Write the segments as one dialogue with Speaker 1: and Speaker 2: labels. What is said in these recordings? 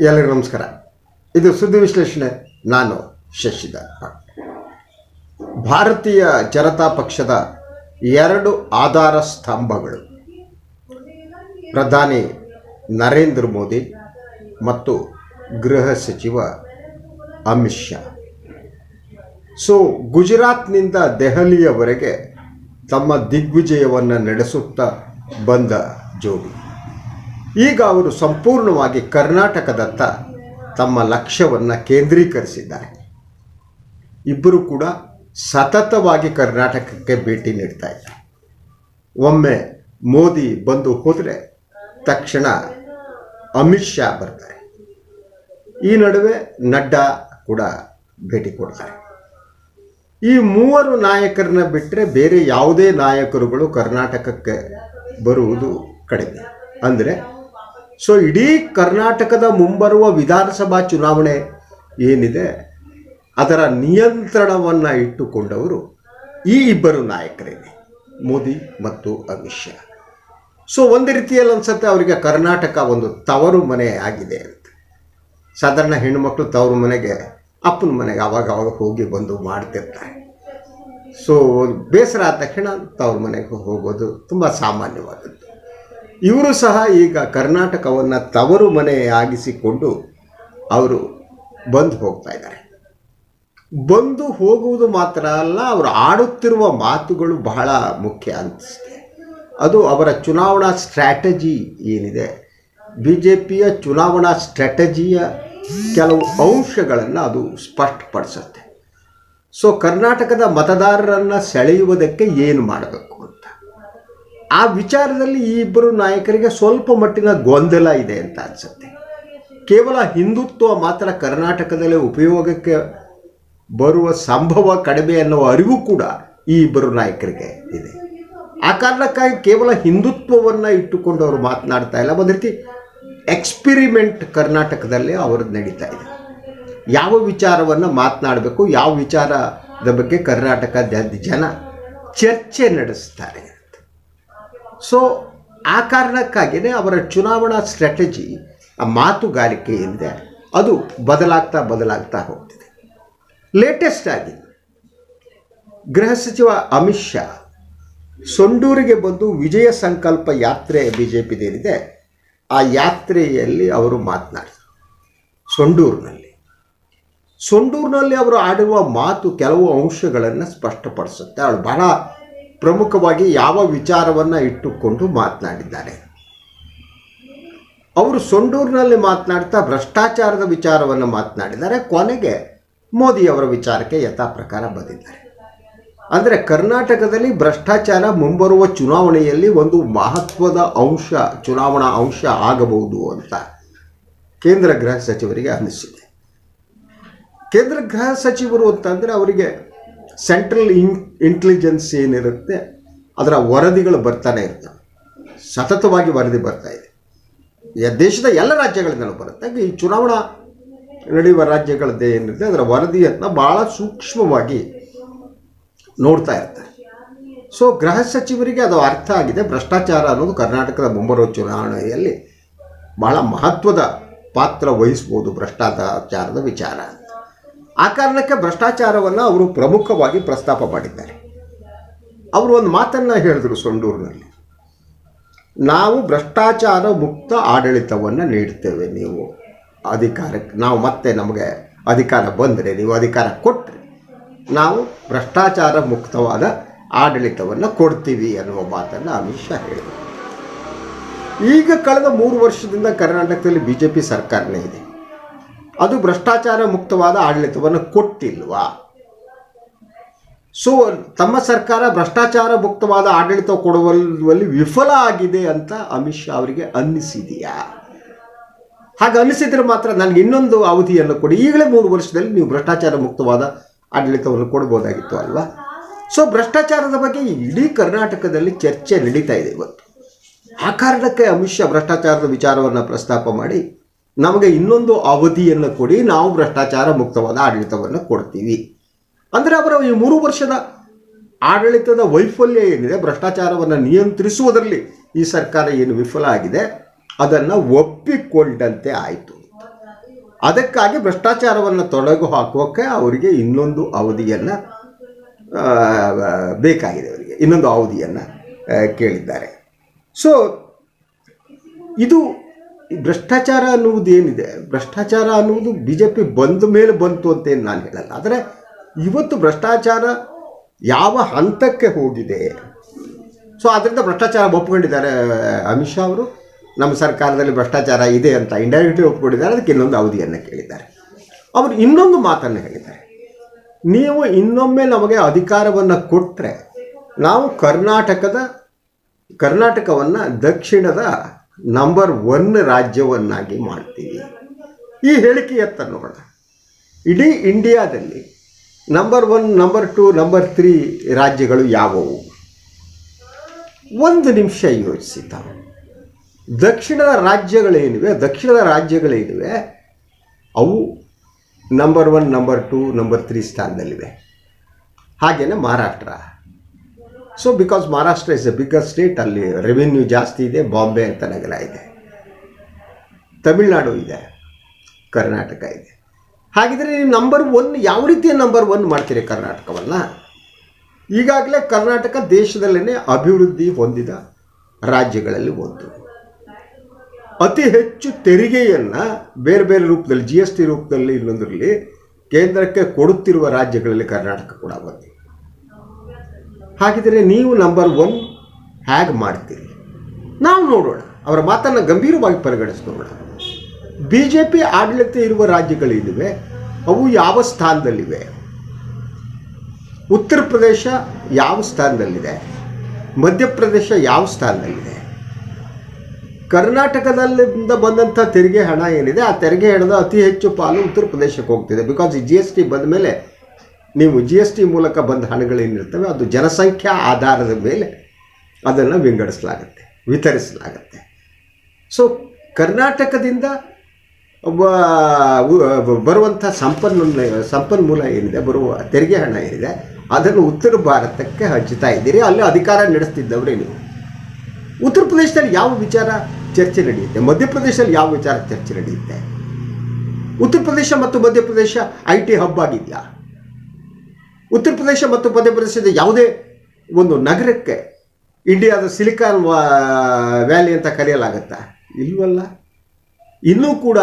Speaker 1: ಎಲ್ಲರಿಗೂ ನಮಸ್ಕಾರ. ಇದು ಸುದ್ದಿ ವಿಶ್ಲೇಷಣೆ. ನಾನು ಶಶಿಧರ್. ಭಾರತೀಯ ಜನತಾ ಪಕ್ಷದ ಎರಡು ಆಧಾರ ಸ್ತಂಭಗಳು. ಪ್ರಧಾನಿ ನರೇಂದ್ರ ಮೋದಿ ಮತ್ತು ಗೃಹ ಸಚಿವ ಅಮಿತ್ ಶಾ. ಸೊ, ಗುಜರಾತ್ನಿಂದ ದೆಹಲಿಯವರೆಗೆ ತಮ್ಮ ದಿಗ್ವಿಜಯವನ್ನು ನಡೆಸುತ್ತಾ ಬಂದ ಜೋಡಿ. ಈಗ ಅವರು ಸಂಪೂರ್ಣವಾಗಿ ಕರ್ನಾಟಕದತ್ತ ತಮ್ಮ ಲಕ್ಷ್ಯವನ್ನು ಕೇಂದ್ರೀಕರಿಸಿದ್ದಾರೆ. ಇಬ್ಬರು ಕೂಡ ಸತತವಾಗಿ ಕರ್ನಾಟಕಕ್ಕೆ ಭೇಟಿ ನೀಡ್ತಾ ಇದ್ದಾರೆ. ಒಮ್ಮೆ ಮೋದಿ ಬಂದು ಹೋದರೆ ತಕ್ಷಣ ಅಮಿತ್ ಶಾ ಬರ್ತಾರೆ. ಈ ನಡುವೆ ನಡ್ಡಾ ಕೂಡ ಭೇಟಿ ಕೊಡ್ತಾರೆ. ಈ ಮೂವರು ನಾಯಕರನ್ನ ಬಿಟ್ಟರೆ ಬೇರೆ ಯಾವುದೇ ನಾಯಕರುಗಳು ಕರ್ನಾಟಕಕ್ಕೆ ಬರುವುದು ಕಡಿಮೆ. ಅಂದರೆ ಸೊ ಇಡೀ ಕರ್ನಾಟಕದ ಮುಂಬರುವ ವಿಧಾನಸಭಾ ಚುನಾವಣೆ ಏನಿದೆ, ಅದರ ನಿಯಂತ್ರಣವನ್ನು ಇಟ್ಟುಕೊಂಡವರು ಈ ಇಬ್ಬರು ನಾಯಕರೇನೆ, ಮೋದಿ ಮತ್ತು ಅಮಿತ್ ಶಾ. ಸೊ ಒಂದು ರೀತಿಯಲ್ಲಿ ಅನ್ಸುತ್ತೆ ಅವರಿಗೆ ಕರ್ನಾಟಕ ಒಂದು ತವರು ಮನೆ ಆಗಿದೆ ಅಂತ. ಸಾಧಾರಣ ಹೆಣ್ಣುಮಕ್ಕಳು ತವರು ಮನೆಗೆ, ಅಪ್ಪನ ಮನೆಗೆ ಅವಾಗ ಅವಾಗ ಹೋಗಿ ಬಂದು ಮಾಡ್ತಿರ್ತಾರೆ. ಸೊ ಬೇಸರ ಆದ ತಕ್ಷಣ ತವ್ರ ಮನೆಗೆ ಹೋಗೋದು ತುಂಬ ಸಾಮಾನ್ಯವಾದದ್ದು. ಇವರು ಸಹ ಈಗ ಕರ್ನಾಟಕವನ್ನು ತವರು ಮನೆಯಾಗಿಸಿಕೊಂಡು ಅವರು ಬಂದು ಹೋಗ್ತಾ ಇದ್ದಾರೆ. ಬಂದು ಹೋಗುವುದು ಮಾತ್ರ ಅಲ್ಲ, ಅವರು ಆಡುತ್ತಿರುವ ಮಾತುಗಳು ಬಹಳ ಮುಖ್ಯ ಅನಿಸುತ್ತೆ. ಅದು ಅವರ ಚುನಾವಣಾ ಸ್ಟ್ರಾಟಜಿ ಏನಿದೆ ಬಿ ಜೆ ಪಿಯ ಚುನಾವಣಾ ಸ್ಟ್ರಾಟಜಿಯ ಕೆಲವು ಅಂಶಗಳನ್ನು ಅದು ಸ್ಪಷ್ಟಪಡಿಸುತ್ತೆ. ಸೊ, ಕರ್ನಾಟಕದ ಮತದಾರರನ್ನು ಸೆಳೆಯುವುದಕ್ಕೆ ಏನು ಮಾಡಬೇಕು? ಆ ವಿಚಾರದಲ್ಲಿ ಈ ಇಬ್ಬರು ನಾಯಕರಿಗೆ ಸ್ವಲ್ಪ ಮಟ್ಟಿನ ಗೊಂದಲ ಇದೆ ಅಂತ ಅನಿಸುತ್ತೆ. ಕೇವಲ ಹಿಂದುತ್ವ ಮಾತ್ರ ಕರ್ನಾಟಕದಲ್ಲಿ ಉಪಯೋಗಕ್ಕೆ ಬರುವ ಸಂಭವ ಕಡಿಮೆ ಅನ್ನುವ ಅರಿವು ಕೂಡ ಈ ಇಬ್ಬರು ನಾಯಕರಿಗೆ ಇದೆ. ಆ ಕಾರಣಕ್ಕಾಗಿ ಕೇವಲ ಹಿಂದುತ್ವವನ್ನು ಇಟ್ಟುಕೊಂಡು ಅವರು ಮಾತನಾಡ್ತಾ ಇಲ್ಲ. ಒಂದು ರೀತಿ ಎಕ್ಸ್ಪಿರಿಮೆಂಟ್ ಕರ್ನಾಟಕದಲ್ಲಿ ಅವರು ನಡೀತಾ ಇದೆ. ಯಾವ ವಿಚಾರವನ್ನು ಮಾತನಾಡಬೇಕು, ಯಾವ ವಿಚಾರದ ಬಗ್ಗೆ ಕರ್ನಾಟಕದ ಜನ ಚರ್ಚೆ ನಡೆಸ್ತಾರೆ. ಸೊ ಆ ಕಾರಣಕ್ಕಾಗಿಯೇ ಅವರ ಚುನಾವಣಾ ಸ್ಟ್ರಾಟಜಿ ಆ ಮಾತುಗಾರಿಕೆ ಏನಿದೆ, ಅದು ಬದಲಾಗ್ತಾ ಬದಲಾಗ್ತಾ ಹೋಗ್ತಿದೆ. ಲೇಟೆಸ್ಟ್ ಆಗಿ, ಗೃಹ ಸಚಿವ ಅಮಿತ್ ಶಾ ಸೊಂಡೂರಿಗೆ ಬಂದು ವಿಜಯ ಸಂಕಲ್ಪ ಯಾತ್ರೆ ಬಿ ಜೆ ಪಿದೇನಿದೆ ಆ ಯಾತ್ರೆಯಲ್ಲಿ ಅವರು ಮಾತನಾಡಿದರು ಸೊಂಡೂರಿನಲ್ಲಿ. ಸೊಂಡೂರಿನಲ್ಲಿ ಅವರು ಆಡಿರುವ ಮಾತು ಕೆಲವು ಅಂಶಗಳನ್ನು ಸ್ಪಷ್ಟಪಡಿಸುತ್ತೆ. ಅವಳು ಬಹಳ ಪ್ರಮುಖವಾಗಿ ಯಾವ ವಿಚಾರವನ್ನು ಇಟ್ಟುಕೊಂಡು ಮಾತನಾಡಿದ್ದಾರೆ. ಅವರು ಸೊಂಡೂರಿನಲ್ಲಿ ಮಾತನಾಡ್ತಾ ಭ್ರಷ್ಟಾಚಾರದ ವಿಚಾರವನ್ನು ಮಾತನಾಡಿದ್ದಾರೆ. ಕೊನೆಗೆ ಮೋದಿಯವರ ವಿಚಾರಕ್ಕೆ ಯಥಾ ಪ್ರಕಾರ ಬಂದಿದ್ದಾರೆ. ಅಂದರೆ ಕರ್ನಾಟಕದಲ್ಲಿ ಭ್ರಷ್ಟಾಚಾರ ಮುಂಬರುವ ಚುನಾವಣೆಯಲ್ಲಿ ಒಂದು ಮಹತ್ವದ ಅಂಶ, ಚುನಾವಣಾ ಅಂಶ ಆಗಬಹುದು ಅಂತ ಕೇಂದ್ರ ಗೃಹ ಸಚಿವರಿಗೆ ಅನಿಸಿದೆ ಕೇಂದ್ರ ಗೃಹ ಸಚಿವರು ಅಂತಂದರೆ ಅವರಿಗೆ ಸೆಂಟ್ರಲ್ ಇನ್ ಇಂಟೆಲಿಜೆನ್ಸ್ ಏನಿರುತ್ತೆ, ಅದರ ವರದಿಗಳು ಬರ್ತಾನೆ ಇರ್ತವೆ ಸತತವಾಗಿ ವರದಿ ಬರ್ತಾ ಇದೆ. ದೇಶದ ಎಲ್ಲ ರಾಜ್ಯಗಳಿಂದಲೂ ಬರುತ್ತೆ. ಈ ಚುನಾವಣಾ ನಡೆಯುವ ರಾಜ್ಯಗಳದ್ದೇ ಏನಿದೆ, ಅದರ ವರದಿಯನ್ನು ಭಾಳ ಸೂಕ್ಷ್ಮವಾಗಿ ನೋಡ್ತಾ ಇರ್ತಾರೆ ಸೊ ಗೃಹ ಸಚಿವರಿಗೆ ಅದು ಅರ್ಥ ಆಗಿದೆ. ಭ್ರಷ್ಟಾಚಾರ ಅನ್ನೋದು ಕರ್ನಾಟಕದ ಮುಂಬರುವ ಚುನಾವಣೆಯಲ್ಲಿ ಬಹಳ ಮಹತ್ವದ ಪಾತ್ರ ವಹಿಸ್ಬೋದು ಭ್ರಷ್ಟಾಚಾರದ ವಿಚಾರ ಆ ಕಾರಣಕ್ಕೆ ಭ್ರಷ್ಟಾಚಾರವನ್ನು ಅವರು ಪ್ರಮುಖವಾಗಿ ಪ್ರಸ್ತಾಪ ಮಾಡಿದ್ದಾರೆ. ಅವರು ಒಂದು ಮಾತನ್ನು ಹೇಳಿದರು ಸೊಂಡೂರಿನಲ್ಲಿ. ನಾವು ಭ್ರಷ್ಟಾಚಾರ ಮುಕ್ತ ಆಡಳಿತವನ್ನು ನೀಡ್ತೇವೆ ನೀವು. ಅಧಿಕಾರಕ್ಕೆ ನಾವು ಮತ್ತೆ ನಮಗೆ ಅಧಿಕಾರ ಬಂದರೆ ನೀವು ಅಧಿಕಾರ ಕೊಟ್ಟರೆ ನಾವು ಭ್ರಷ್ಟಾಚಾರ ಮುಕ್ತವಾದ ಆಡಳಿತವನ್ನು ಕೊಡ್ತೀವಿ ಅನ್ನುವ ಮಾತನ್ನು ಅಮಿತ್ ಶಾ ಹೇಳಿದರು. ಈಗ ಕಳೆದ ಮೂರು ವರ್ಷದಿಂದ ಕರ್ನಾಟಕದಲ್ಲಿ ಬಿ ಜೆ ಪಿ ಸರ್ಕಾರನೇ ಇದೆ. ಅದು ಭ್ರಷ್ಟಾಚಾರ ಮುಕ್ತವಾದ ಆಡಳಿತವನ್ನು ಕೊಟ್ಟಿಲ್ವಾ? ಸೊ ತಮ್ಮ ಸರ್ಕಾರ ಭ್ರಷ್ಟಾಚಾರ ಮುಕ್ತವಾದ ಆಡಳಿತ ಕೊಡುವಲ್ಲಿ ವಿಫಲ ಆಗಿದೆ ಅಂತ ಅಮಿತ್ ಶಾ ಅವರಿಗೆ ಅನ್ನಿಸಿದೆಯಾ? ಹಾಗೆ ಅನ್ನಿಸಿದ್ರೆ ಮಾತ್ರ ನನಗೆ ಇನ್ನೊಂದು ಅವಧಿಯನ್ನು ಕೊಡಿ. ಈಗಲೇ ಮೂರು ವರ್ಷದಲ್ಲಿ ನೀವು ಭ್ರಷ್ಟಾಚಾರ ಮುಕ್ತವಾದ ಆಡಳಿತವನ್ನು ಕೊಡ್ಬೋದಾಗಿತ್ತು ಅಲ್ವಾ? ಸೊ ಭ್ರಷ್ಟಾಚಾರದ ಬಗ್ಗೆ ಇಡೀ ಕರ್ನಾಟಕದಲ್ಲಿ ಚರ್ಚೆ ನಡೀತಾ ಇದೆ ಇವತ್ತು. ಆ ಕಾರಣಕ್ಕೆ ಅಮಿತ್ ಶಾ ಭ್ರಷ್ಟಾಚಾರದ ವಿಚಾರವನ್ನು ಪ್ರಸ್ತಾಪ ಮಾಡಿ ನಮಗೆ ಇನ್ನೊಂದು ಅವಧಿಯನ್ನು ಕೊಡಿ, ನಾವು ಭ್ರಷ್ಟಾಚಾರ ಮುಕ್ತವಾದ ಆಡಳಿತವನ್ನು ಕೊಡ್ತೀವಿ. ಅಂದರೆ ಅವರ ಈ ಮೂರು ವರ್ಷದ ಆಡಳಿತದ ವೈಫಲ್ಯ ಏನಿದೆ, ಭ್ರಷ್ಟಾಚಾರವನ್ನು ನಿಯಂತ್ರಿಸುವುದರಲ್ಲಿ ಈ ಸರ್ಕಾರ ಏನು ವಿಫಲ ಆಗಿದೆ, ಅದನ್ನು ಒಪ್ಪಿಕೊಂಡಂತೆ ಆಯಿತು. ಅದಕ್ಕಾಗಿ ಭ್ರಷ್ಟಾಚಾರವನ್ನು ತೊಡಗು ಹಾಕೋಕ್ಕೆ ಅವರಿಗೆ ಇನ್ನೊಂದು ಅವಧಿಯನ್ನು ಬೇಕಾಗಿದೆ ಅವರಿಗೆ, ಇನ್ನೊಂದು ಅವಧಿಯನ್ನು ಕೇಳಿದ್ದಾರೆ. ಸೊ ಇದು ಈ ಭ್ರಷ್ಟಾಚಾರ ಅನ್ನುವುದು ಏನಿದೆ? ಭ್ರಷ್ಟಾಚಾರ ಅನ್ನುವುದು ಬಿ ಜೆ ಪಿ ಬಂದ ಮೇಲೆ ಬಂತು ಅಂತ ಏನು ನಾನು ಹೇಳಲ್ಲ. ಆದರೆ ಇವತ್ತು ಭ್ರಷ್ಟಾಚಾರ ಯಾವ ಹಂತಕ್ಕೆ ಹೋಗಿದೆ? ಸೊ ಅದರಿಂದ ಭ್ರಷ್ಟಾಚಾರ ಒಪ್ಕೊಂಡಿದ್ದಾರೆ ಅಮಿತ್ ಶಾ ಅವರು. ನಮ್ಮ ಸರ್ಕಾರದಲ್ಲಿ ಭ್ರಷ್ಟಾಚಾರ ಇದೆ ಅಂತ ಇಂಡೈರೆಕ್ಟ್ಲಿ ಒಪ್ಕೊಂಡಿದ್ದಾರೆ. ಅದಕ್ಕೆ ಇನ್ನೊಂದು ಅವಧಿಯನ್ನು ಕೇಳಿದ್ದಾರೆ. ಅವರು ಇನ್ನೊಂದು ಮಾತನ್ನು ಹೇಳಿದ್ದಾರೆ. ನೀವು ಇನ್ನೊಮ್ಮೆ ನಮಗೆ ಅಧಿಕಾರವನ್ನು ಕೊಟ್ಟರೆ ನಾವು ಕರ್ನಾಟಕದ, ಕರ್ನಾಟಕವನ್ನು ದಕ್ಷಿಣದ ನಂಬರ್ ಒನ್ ರಾಜ್ಯವನ್ನಾಗಿ ಮಾಡ್ತೀವಿ. ಈ ಹೇಳಿಕೆಯತ್ತ ನೋಡೋಣ. ಇಡೀ ಇಂಡಿಯಾದಲ್ಲಿ number one, number two, number three ರಾಜ್ಯಗಳು ಯಾವುವು? ಒಂದು ನಿಮಿಷ ಯೋಚಿಸಿ ದಕ್ಷಿಣದ ರಾಜ್ಯಗಳೇನಿವೆ ದಕ್ಷಿಣದ ರಾಜ್ಯಗಳೇನಿವೆ, ಅವು number one, number two, number three ಸ್ಥಾನದಲ್ಲಿವೆ. ಹಾಗೆಯೇ Maharashtra. So because Maharashtra is a bigger state ಅಲ್ಲಿ ರೆವಿನ್ಯೂ ಜಾಸ್ತಿ ಇದೆ ಬಾಂಬೆ ಅಂತ ನಗರ ಇದೆ. ತಮಿಳ್ನಾಡು ಇದೆ ಕರ್ನಾಟಕ ಇದೆ. ಹಾಗಿದ್ರೆ ನೀವು ನಂಬರ್ ಒನ್ ಯಾವ ರೀತಿಯ ನಂಬರ್ ಒನ್ ಮಾಡ್ತೀರಿ ಕರ್ನಾಟಕವನ್ನ? ಈಗಾಗಲೇ ಕರ್ನಾಟಕ ದೇಶದಲ್ಲೇ ಅಭಿವೃದ್ಧಿ ಹೊಂದಿದ ರಾಜ್ಯಗಳಲ್ಲಿ ಒಂದು. ಅತಿ ಹೆಚ್ಚು ತೆರಿಗೆಯನ್ನು ಬೇರೆ ಬೇರೆ ರೂಪದಲ್ಲಿ ಜಿ ಎಸ್ ಟಿ ರೂಪದಲ್ಲಿ ಇನ್ನೊಂದರಲ್ಲಿ ಕೇಂದ್ರಕ್ಕೆ ಕೊಡುತ್ತಿರುವ ರಾಜ್ಯಗಳಲ್ಲಿ ಕರ್ನಾಟಕ ಕೂಡ ಒಂದು. ಹಾಗಿದ್ರೆ ನೀವು ನಂಬರ್ ಒನ್ ಹ್ಯಾಗ್ ಮಾಡ್ತೀರಿ? ನಾವು ನೋಡೋಣ. ಅವರ ಮಾತನ್ನು ಗಂಭೀರವಾಗಿ ಪರಿಗಣಿಸೋಣ ಬಿ ಜೆ ಪಿ ಆಡಳಿತ ಇರುವ ರಾಜ್ಯಗಳೇನಿವೆ ಅವು ಯಾವ ಸ್ಥಾನದಲ್ಲಿವೆ? ಉತ್ತರ ಪ್ರದೇಶ ಯಾವ ಸ್ಥಾನದಲ್ಲಿದೆ? ಮಧ್ಯಪ್ರದೇಶ ಯಾವ ಸ್ಥಾನದಲ್ಲಿದೆ? ಕರ್ನಾಟಕದಲ್ಲಿಂದ ಬಂದಂಥ ತೆರಿಗೆ ಹಣ ಏನಿದೆ? ಆ ತೆರಿಗೆ ಹಣದ ಅತಿ ಹೆಚ್ಚು ಪಾಲು ಉತ್ತರ ಪ್ರದೇಶಕ್ಕೆ ಹೋಗ್ತಿದೆ. ಬಿಕಾಸ್ ಈ ಜಿ ಎಸ್ ಟಿ ಬಂದ ಮೇಲೆ ನೀವು ಜಿ ಎಸ್ ಟಿ ಮೂಲಕ ಬಂದ ಹಣಗಳೇನಿರ್ತವೆ, ಅದು ಜನಸಂಖ್ಯಾ ಆಧಾರದ ಮೇಲೆ ಅದನ್ನು ವಿಂಗಡಿಸಲಾಗುತ್ತೆ, ವಿತರಿಸಲಾಗುತ್ತೆ. ಸೊ ಕರ್ನಾಟಕದಿಂದ ಬರುವಂಥ ಸಂಪನ್ಮೂಲ ಸಂಪನ್ಮೂಲ ಏನಿದೆ, ಬರುವ ತೆರಿಗೆ ಹಣ ಏನಿದೆ, ಅದನ್ನು ಉತ್ತರ ಭಾರತಕ್ಕೆ ಹಂಚುತ್ತಾ ಇದ್ದೀರಿ, ಅಲ್ಲಿ ಅಧಿಕಾರ ನಡೆಸ್ತಿದ್ದವರೇ ನೀವು. ಉತ್ತರ ಪ್ರದೇಶದಲ್ಲಿ ಯಾವ ವಿಚಾರ ಚರ್ಚೆ ನಡೆಯುತ್ತೆ? ಮಧ್ಯಪ್ರದೇಶದಲ್ಲಿ ಯಾವ ವಿಚಾರ ಚರ್ಚೆ ನಡೆಯುತ್ತೆ? ಉತ್ತರ ಪ್ರದೇಶ ಮತ್ತು ಮಧ್ಯಪ್ರದೇಶ ಐ ಟಿ ಹಬ್ ಆಗಿದೆಯಾ? ಉತ್ತರ ಪ್ರದೇಶ ಮತ್ತು ಮಧ್ಯಪ್ರದೇಶದ ಯಾವುದೇ ಒಂದು ನಗರಕ್ಕೆ ಇಂಡಿಯಾದ ಸಿಲಿಕಾನ್ ವ್ಯಾಲಿ ಅಂತ ಕರೆಯಲಾಗುತ್ತಾ? ಇಲ್ವಲ್ಲ. ಇನ್ನೂ ಕೂಡ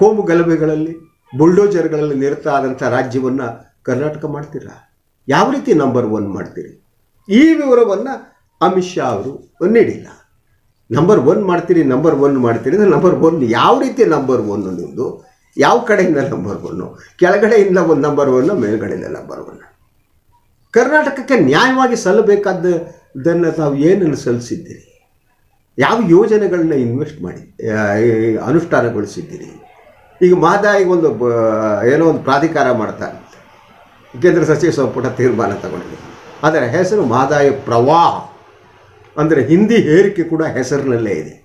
Speaker 1: ಕೋಮು ಗಲಭೆಗಳಲ್ಲಿ, ಬುಲ್ಡೋಜರ್ಗಳಲ್ಲಿ ನಿರತ ಆದಂಥ ರಾಜ್ಯವನ್ನು ಕರ್ನಾಟಕ ಮಾಡ್ತೀರಾ? ಯಾವ ರೀತಿ ನಂಬರ್ ಒನ್ ಮಾಡ್ತೀರಿ? ಈ ವಿವರವನ್ನು ಅಮಿತ್ ಶಾ ಅವರು ನೀಡಿಲ್ಲ. ನಂಬರ್ ಒನ್ ಮಾಡ್ತೀರಿ ನಂಬರ್ ಒನ್ ಮಾಡ್ತೀರಿ ಅಂದರೆ ನಂಬರ್ ಒನ್ ಯಾವ ರೀತಿ ನಂಬರ್ ಒನ್ ನಿಮ್ಮದು ಯಾವ ಕಡೆಯಿಂದ ನಂಬರ್ ಒನ್ನು ಕೆಳಗಡೆಯಿಂದ ಒಂದು ನಂಬರ್ ಒನ್ನು ಮೇಲ್ಗಡೆಯಿಂದ ನಂಬರ್ ಒನ್ ಕರ್ನಾಟಕಕ್ಕೆ ನ್ಯಾಯವಾಗಿ ಸಲ್ಲಬೇಕಾದ್ದನ್ನು ತಾವು ಏನನ್ನು ಸಲ್ಲಿಸಿದ್ದೀರಿ? ಯಾವ ಯೋಜನೆಗಳನ್ನ ಇನ್ವೆಸ್ಟ್ ಮಾಡಿ ಅನುಷ್ಠಾನಗೊಳಿಸಿದ್ದೀರಿ? ಈಗ ಮಹದಾಯಿಗೆ ಒಂದು ಏನೋ ಒಂದು ಪ್ರಾಧಿಕಾರ ಮಾಡ್ತಾರೆ ಕೇಂದ್ರ ಸಚಿವ ಸಂಪುಟ ತೀರ್ಮಾನ ತಗೊಂಡಿದೆ. ಅದರ ಹೆಸರು ಮಹದಾಯಿ ಪ್ರವಾಹ. ಅಂದರೆ ಹಿಂದಿ ಹೇರಿಕೆ ಕೂಡ ಹೆಸರಿನಲ್ಲೇ ಇದೆ.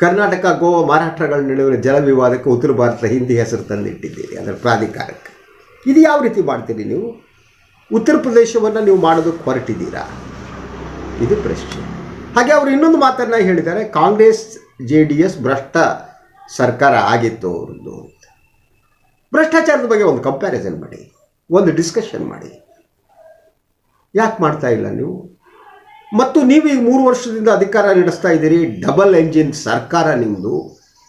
Speaker 1: ಕರ್ನಾಟಕ, ಗೋವಾ, ಮಹಾರಾಷ್ಟ್ರಗಳ ನಡುವಿನ ಜಲ ವಿವಾದಕ್ಕೆ ಉತ್ತರ ಭಾರತದ ಹಿಂದಿ ಹೆಸರು ತಂದಿಟ್ಟಿದ್ದೀರಿ, ಅದರ ಪ್ರಾಧಿಕಾರಕ್ಕೆ. ಇದು ಯಾವ ರೀತಿ ಮಾಡ್ತೀರಿ ನೀವು? ಉತ್ತರ ಪ್ರದೇಶವನ್ನು ನೀವು ಮಾಡೋದಕ್ಕೆ ಹೊರಟಿದ್ದೀರಾ? ಇದು ಪ್ರಶ್ನೆ. ಹಾಗೆ ಅವರು ಇನ್ನೊಂದು ಮಾತನ್ನು ಹೇಳಿದ್ದಾರೆ, ಕಾಂಗ್ರೆಸ್, ಜೆ ಡಿ ಎಸ್ ಭ್ರಷ್ಟ ಸರ್ಕಾರ ಆಗಿತ್ತು ಅವ್ರದ್ದು ಅಂತ. ಭ್ರಷ್ಟಾಚಾರದ ಬಗ್ಗೆ ಒಂದು ಕಂಪ್ಯಾರಿಸನ್ ಮಾಡಿ, ಒಂದು ಡಿಸ್ಕಷನ್ ಮಾಡಿ. ಯಾಕೆ ಮಾಡ್ತಾ ಇಲ್ಲ ನೀವು? ಮತ್ತು ನೀವು ಈಗ ಮೂರು ವರ್ಷದಿಂದ ಅಧಿಕಾರ ನಡೆಸ್ತಾ ಇದ್ದೀರಿ. ಡಬಲ್ ಎಂಜಿನ್ ಸರ್ಕಾರ ನಿಮ್ಮದು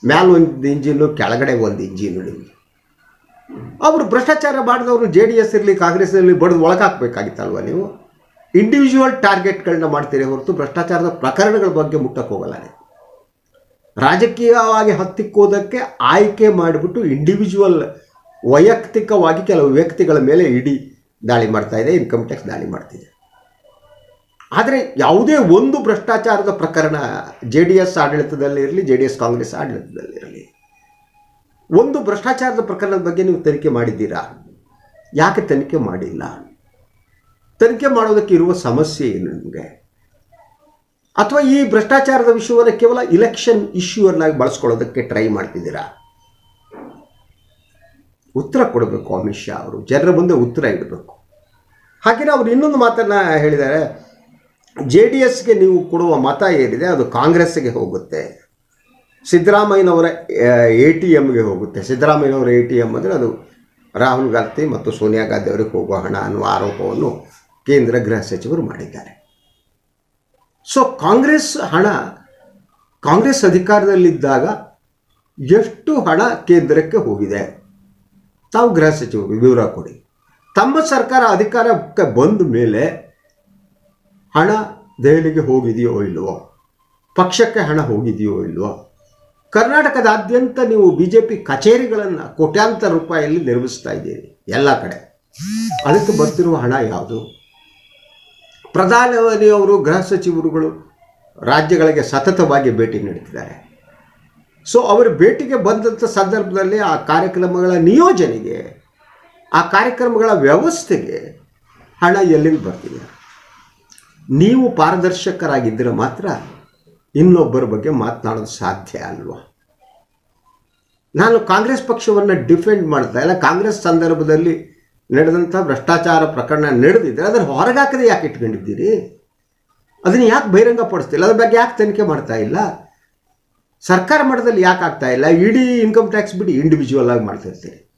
Speaker 1: ಮ್ಯಾಲ ಒಂದು ಇಂಜಿನ್ನು ಕೆಳಗಡೆ ಒಂದು ಇಂಜಿನ್ನು ನಿಮ್ಮದು ಅವರು ಭ್ರಷ್ಟಾಚಾರ ಮಾಡಿದವರು ಜೆ ಡಿ ಎಸ್ ಇರಲಿ ಕಾಂಗ್ರೆಸ್ ಇರಲಿ ಬಡ್ದು ಒಳಗಾಕಬೇಕಾಗಿತ್ತಲ್ವ ನೀವು? ಇಂಡಿವಿಜುವಲ್ ಟಾರ್ಗೆಟ್ಗಳನ್ನ ಮಾಡ್ತೀರಿ ಹೊರತು ಭ್ರಷ್ಟಾಚಾರದ ಪ್ರಕರಣಗಳ ಬಗ್ಗೆ ಮುಟ್ಟಕ್ಕೆ ಹೋಗಲ್ಲ ನೀವು. ರಾಜಕೀಯವಾಗಿ ಹತ್ತಿಕ್ಕೋದಕ್ಕೆ ಆಯ್ಕೆ ಮಾಡಿಬಿಟ್ಟು ಇಂಡಿವಿಜುವಲ್ ವೈಯಕ್ತಿಕವಾಗಿ ಕೆಲವು ವ್ಯಕ್ತಿಗಳ ಮೇಲೆ ಇಡಿ ದಾಳಿ ಮಾಡ್ತಾ ಇದೆ ಇನ್ಕಮ್ ಟ್ಯಾಕ್ಸ್ ದಾಳಿ ಮಾಡ್ತಿದೆ. ಆದರೆ ಯಾವುದೇ ಒಂದು ಭ್ರಷ್ಟಾಚಾರದ ಪ್ರಕರಣ ಜೆ ಡಿ ಎಸ್ ಆಡಳಿತದಲ್ಲಿ ಇರಲಿ ಜೆ ಡಿ ಎಸ್ ಕಾಂಗ್ರೆಸ್ ಆಡಳಿತದಲ್ಲಿ ಇರಲಿ. ಒಂದು ಭ್ರಷ್ಟಾಚಾರದ ಪ್ರಕರಣದ ಬಗ್ಗೆ ನೀವು ತನಿಖೆ ಮಾಡಿದ್ದೀರಾ? ಯಾಕೆ ತನಿಖೆ ಮಾಡಿಲ್ಲ? ತನಿಖೆ ಮಾಡೋದಕ್ಕೆ ಇರುವ ಸಮಸ್ಯೆ ಏನು ನಿಮಗೆ? ಅಥವಾ ಈ ಭ್ರಷ್ಟಾಚಾರದ ವಿಷಯವನ್ನು ಕೇವಲ ಇಲೆಕ್ಷನ್ ಇಶ್ಯೂವನ್ನಾಗಿ ಬಳಸ್ಕೊಳ್ಳೋದಕ್ಕೆ ಟ್ರೈ ಮಾಡ್ತಿದ್ದೀರಾ? ಉತ್ತರ ಕೊಡಬೇಕು ಅಮಿತ್ ಶಾ ಅವರು. ಜನರ ಮುಂದೆ ಉತ್ತರ ಇಡಬೇಕು. ಹಾಗೆಯೇ ಅವರು ಇನ್ನೊಂದು ಮಾತನ್ನು ಹೇಳಿದ್ದಾರೆ ಜೆ ಡಿ ಎಸ್ಗೆ ನೀವು ಕೊಡುವ ಮತ ಏನಿದೆ ಅದು ಕಾಂಗ್ರೆಸ್ಗೆ ಹೋಗುತ್ತೆ. ಸಿದ್ದರಾಮಯ್ಯನವರ ಎ ಟಿ ಎಮ್ಗೆ ಹೋಗುತ್ತೆ. ಸಿದ್ದರಾಮಯ್ಯನವರ ಎ ಟಿ ಎಂ ಅಂದರೆ ಅದು ರಾಹುಲ್ ಗಾಂಧಿ ಮತ್ತು ಸೋನಿಯಾ ಗಾಂಧಿ ಅವರಿಗೆ ಹೋಗುವ ಹಣ ಅನ್ನುವ ಆರೋಪವನ್ನು ಕೇಂದ್ರ ಗೃಹ ಸಚಿವರು ಮಾಡಿದ್ದಾರೆ. ಸೊ ಕಾಂಗ್ರೆಸ್ ಹಣ, ಕಾಂಗ್ರೆಸ್ ಅಧಿಕಾರದಲ್ಲಿದ್ದಾಗ ಎಷ್ಟು ಹಣ ಕೇಂದ್ರಕ್ಕೆ ಹೋಗಿದೆ? ತಾವು ಗೃಹ ಸಚಿವರು ವಿವರ ಕೊಡಿ. ತಮ್ಮ ಸರ್ಕಾರ ಅಧಿಕಾರಕ್ಕೆ ಬಂದ ಮೇಲೆ ಹಣ ದೆಹಲಿಗೆ ಹೋಗಿದೆಯೋ ಇಲ್ವೋ? ಪಕ್ಷಕ್ಕೆ ಹಣ ಹೋಗಿದೆಯೋ ಇಲ್ವೋ? ಕರ್ನಾಟಕದಾದ್ಯಂತ ನೀವು ಬಿ ಜೆ ಪಿ ಕಚೇರಿಗಳನ್ನು ಕೋಟ್ಯಾಂತರ ರೂಪಾಯಿಯಲ್ಲಿ ನಿರ್ಮಿಸ್ತಾ ಇದ್ದೀರಿ, ಎಲ್ಲ ಕಡೆ. ಅದಕ್ಕೆ ಬರ್ತಿರುವ ಹಣ ಯಾವುದು? ಪ್ರಧಾನಿಯವರು ಗೃಹ ಸಚಿವರುಗಳು ರಾಜ್ಯಗಳಿಗೆ ಸತತವಾಗಿ ಭೇಟಿ ನೀಡುತ್ತಿದ್ದಾರೆ. ಸೊ ಅವರು ಭೇಟಿಗೆ ಬಂದಂಥ ಸಂದರ್ಭದಲ್ಲಿ ಆ ಕಾರ್ಯಕ್ರಮಗಳ ನಿಯೋಜನೆಗೆ, ಆ ಕಾರ್ಯಕ್ರಮಗಳ ವ್ಯವಸ್ಥೆಗೆ ಹಣ ಎಲ್ಲಿಂದ ಬರ್ತಿದೆ? ನೀವು ಪಾರದರ್ಶಕರಾಗಿದ್ದರೆ ಮಾತ್ರ ಇನ್ನೊಬ್ಬರ ಬಗ್ಗೆ ಮಾತನಾಡೋದು ಸಾಧ್ಯ ಅಲ್ವಾ? ನಾನು ಕಾಂಗ್ರೆಸ್ ಪಕ್ಷವನ್ನು ಡಿಫೆಂಡ್ ಮಾಡ್ತಾ ಇಲ್ಲ. ಕಾಂಗ್ರೆಸ್ ಸಂದರ್ಭದಲ್ಲಿ ನಡೆದಂಥ ಭ್ರಷ್ಟಾಚಾರ ಪ್ರಕರಣ ನಡೆದಿದ್ದರೆ ಅದನ್ನು ಹೊರಗಾಕದೆ ಯಾಕೆ ಇಟ್ಕೊಂಡಿದ್ದೀರಿ? ಅದನ್ನು ಯಾಕೆ ಬಹಿರಂಗಪಡಿಸ್ತಿಲ್ಲ? ಅದ್ರ ಬಗ್ಗೆ ಯಾಕೆ ತನಿಖೆ ಮಾಡ್ತಾ ಇಲ್ಲ? ಸರ್ಕಾರ ಮಟ್ಟದಲ್ಲಿ ಯಾಕೆ ಆಗ್ತಾ ಇಲ್ಲ? ಇಡೀ ಇನ್ಕಮ್ ಟ್ಯಾಕ್ಸ್ ಬಿಡಿ ಇಂಡಿವಿಜುವಲ್ ಆಗಿ ಮಾಡ್ತಾ ಇರ್ತೀರಿ.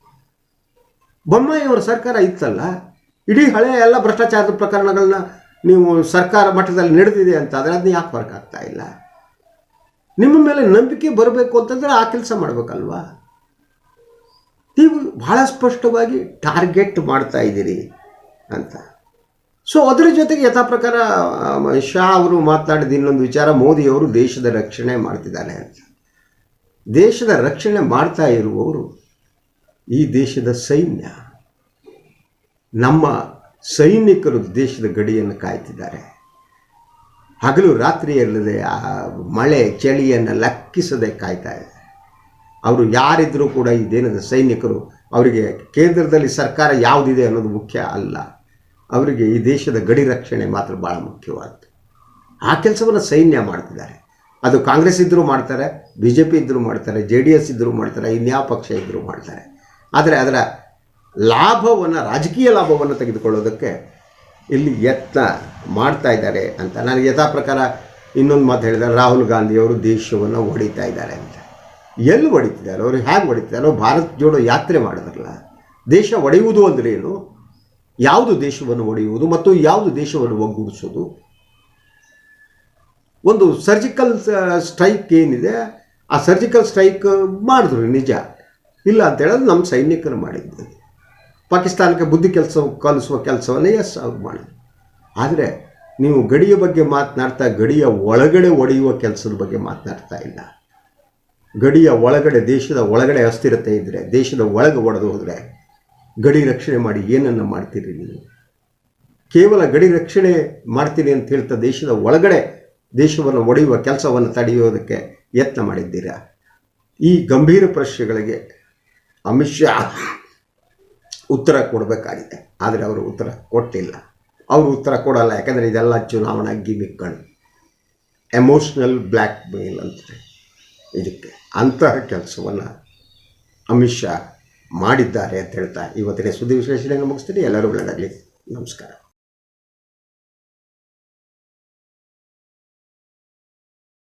Speaker 1: ಬೊಮ್ಮಾಯಿ ಅವರ ಸರ್ಕಾರ ಇತ್ತಲ್ಲ? ಇಡೀ ಹಳೆಯ ಎಲ್ಲ ಭ್ರಷ್ಟಾಚಾರದ ಪ್ರಕರಣಗಳನ್ನ ನೀವು ಸರ್ಕಾರ ಮಟ್ಟದಲ್ಲಿ ನಡೆದಿದೆ ಅಂತ ಆದರೆ ಅದನ್ನ ಯಾಕೆ ವರ್ಕ್ ಆಗ್ತಾ ಇಲ್ಲ? ನಿಮ್ಮ ಮೇಲೆ ನಂಬಿಕೆ ಬರಬೇಕು ಅಂತಂದರೆ ಆ ಕೆಲಸ ಮಾಡಬೇಕಲ್ವಾ? ನೀವು ಬಹಳ ಸ್ಪಷ್ಟವಾಗಿ ಟಾರ್ಗೆಟ್ ಮಾಡ್ತಾ ಇದ್ದೀರಿ ಅಂತ. ಸೊ ಅದರ ಜೊತೆಗೆ ಯಥಾ ಪ್ರಕಾರ ಶಾ ಅವರು ಮಾತನಾಡಿದ ಇನ್ನೊಂದು ವಿಚಾರ ಮೋದಿಯವರು ದೇಶದ ರಕ್ಷಣೆ ಮಾಡ್ತಿದ್ದಾರೆ ಅಂತ. ದೇಶದ ರಕ್ಷಣೆ ಮಾಡ್ತಾ ಇರುವವರು ಈ ದೇಶದ ಸೈನ್ಯ. ನಮ್ಮ ಸೈನಿಕರು ದೇಶದ ಗಡಿಯನ್ನು ಕಾಯ್ತಿದ್ದಾರೆ. ಹಗಲು ರಾತ್ರಿ ಇಲ್ಲದೆ ಆ ಮಳೆ ಚಳಿಯನ್ನು ಲೆಕ್ಕಿಸದೆ ಕಾಯ್ತಾ ಇದೆ. ಅವರು ಯಾರಿದ್ದರೂ ಕೂಡ ಈ ದೇಶದ ಸೈನಿಕರು ಅವರಿಗೆ ಕೇಂದ್ರದಲ್ಲಿ ಸರ್ಕಾರ ಯಾವುದಿದೆ ಅನ್ನೋದು ಮುಖ್ಯ ಅಲ್ಲ. ಅವರಿಗೆ ಈ ದೇಶದ ಗಡಿ ರಕ್ಷಣೆ ಮಾತ್ರ ಭಾಳ ಮುಖ್ಯವಾದ್ದು. ಆ ಕೆಲಸವನ್ನು ಸೈನ್ಯ ಮಾಡ್ತಿದ್ದಾರೆ. ಅದು ಕಾಂಗ್ರೆಸ್ ಇದ್ದರೂ ಮಾಡ್ತಾರೆ ಬಿ ಜೆ ಪಿ ಇದ್ದರೂ ಮಾಡ್ತಾರೆ, ಜೆ ಡಿ ಎಸ್ ಇದ್ದರೂ ಮಾಡ್ತಾರೆ, ಇನ್ಯಾವ ಪಕ್ಷ ಇದ್ದರೂ ಮಾಡ್ತಾರೆ. ಆದರೆ ಅದರ ಲಾಭವನ್ನು, ರಾಜಕೀಯ ಲಾಭವನ್ನು ತೆಗೆದುಕೊಳ್ಳೋದಕ್ಕೆ ಇಲ್ಲಿ ಯತ್ನ ಮಾಡ್ತಾ ಇದ್ದಾರೆ ಅಂತ. ನನಗೆ ಯಥಾ ಪ್ರಕಾರ ಇನ್ನೊಂದು ಮಾತು ಹೇಳಿದ್ದಾರೆ, ರಾಹುಲ್ ಗಾಂಧಿಯವರು ದೇಶವನ್ನು ಹೊಡಿತಾ ಇದ್ದಾರೆ ಅಂತ. ಎಲ್ಲಿ ಹೊಡಿತಿದ್ದಾರೆ? ಅವರು ಹೇಗೆ ಹೊಡಿತಿದ್ದಾರೆ? ಭಾರತ್ ಜೋಡೋ ಯಾತ್ರೆ ಮಾಡಿದ್ರಲ್ಲ, ದೇಶ ಒಡೆಯುವುದು ಅಂದ್ರೆ ಏನು? ಯಾವುದು ದೇಶವನ್ನು ಒಡೆಯುವುದು ಮತ್ತು ಯಾವುದು ದೇಶವನ್ನು ಒಗ್ಗೂಡಿಸೋದು? ಒಂದು ಸರ್ಜಿಕಲ್ ಸ್ಟ್ರೈಕ್ ಏನಿದೆ, ಆ ಸರ್ಜಿಕಲ್ ಸ್ಟ್ರೈಕ್ ಮಾಡಿದ್ರು ನಿಜ. ಇಲ್ಲ ಅಂತ ಹೇಳೋದು ನಮ್ಮ ಸೈನಿಕರು ಮಾಡಿದ್ದು. ಪಾಕಿಸ್ತಾನಕ್ಕೆ ಬುದ್ಧಿ ಕೆಲಸ, ಕಲಿಸುವ ಕೆಲಸವನ್ನು ಎಸ್ ಅವ್ರು ಮಾಡಿದ್ರು. ಆದರೆ ನೀವು ಗಡಿಯ ಬಗ್ಗೆ ಮಾತನಾಡ್ತಾ, ಗಡಿಯ ಒಳಗಡೆ ಒಡೆಯುವ ಕೆಲಸದ ಬಗ್ಗೆ ಮಾತನಾಡ್ತಾ ಇಲ್ಲ. ಗಡಿಯ ಒಳಗಡೆ, ದೇಶದ ಒಳಗಡೆ ಅಸ್ಥಿರತೆ ಇದ್ದರೆ ದೇಶದ ಒಳಗೆ ಒಡೆದು ಹೋದರೆ ಗಡಿ ರಕ್ಷಣೆ ಮಾಡಿ ಏನನ್ನು ಮಾಡ್ತೀರಿ ನೀವು? ಕೇವಲ ಗಡಿ ರಕ್ಷಣೆ ಮಾಡ್ತೀನಿ ಅಂತ ಹೇಳ್ತಾ ದೇಶದ ಒಳಗಡೆ ದೇಶವನ್ನು ಒಡೆಯುವ ಕೆಲಸವನ್ನು ತಡೆಯೋದಕ್ಕೆ ಯತ್ನ ಮಾಡಿದ್ದೀರಾ? ಈ ಗಂಭೀರ ಪ್ರಶ್ನೆಗಳಿಗೆ ಅಮಿತ್ ಶಾ ಉತ್ತರ ಕೊಡಬೇಕಾಗಿದೆ. ಆದರೆ ಅವರು ಉತ್ತರ ಕೊಟ್ಟಿಲ್ಲ. ಅವರು ಉತ್ತರ ಕೊಡಲ್ಲ, ಯಾಕಂದರೆ ಇದೆಲ್ಲ ಚುನಾವಣಾ ಗಿಮಿಕ್ಗಳು ಎಮೋಷ್ನಲ್ ಬ್ಲ್ಯಾಕ್ ಮೇಲ್ ಅಂತಾರೆ. ಇದಕ್ಕೆ ಅಂತಹ ಕೆಲಸವನ್ನು ಅಮಿತ್ ಶಾ ಮಾಡಿದ್ದಾರೆ ಅಂತ ಹೇಳ್ತಾ, ಇವತ್ತಿನ ಸುದ್ದಿ ವಿಶ್ಲೇಷಣೆಯನ್ನು ಮುಗಿಸ್ತೀನಿ. ಎಲ್ಲರೂ ಒಳ್ಳೆಯದಾಗಲಿ ನಮಸ್ಕಾರ.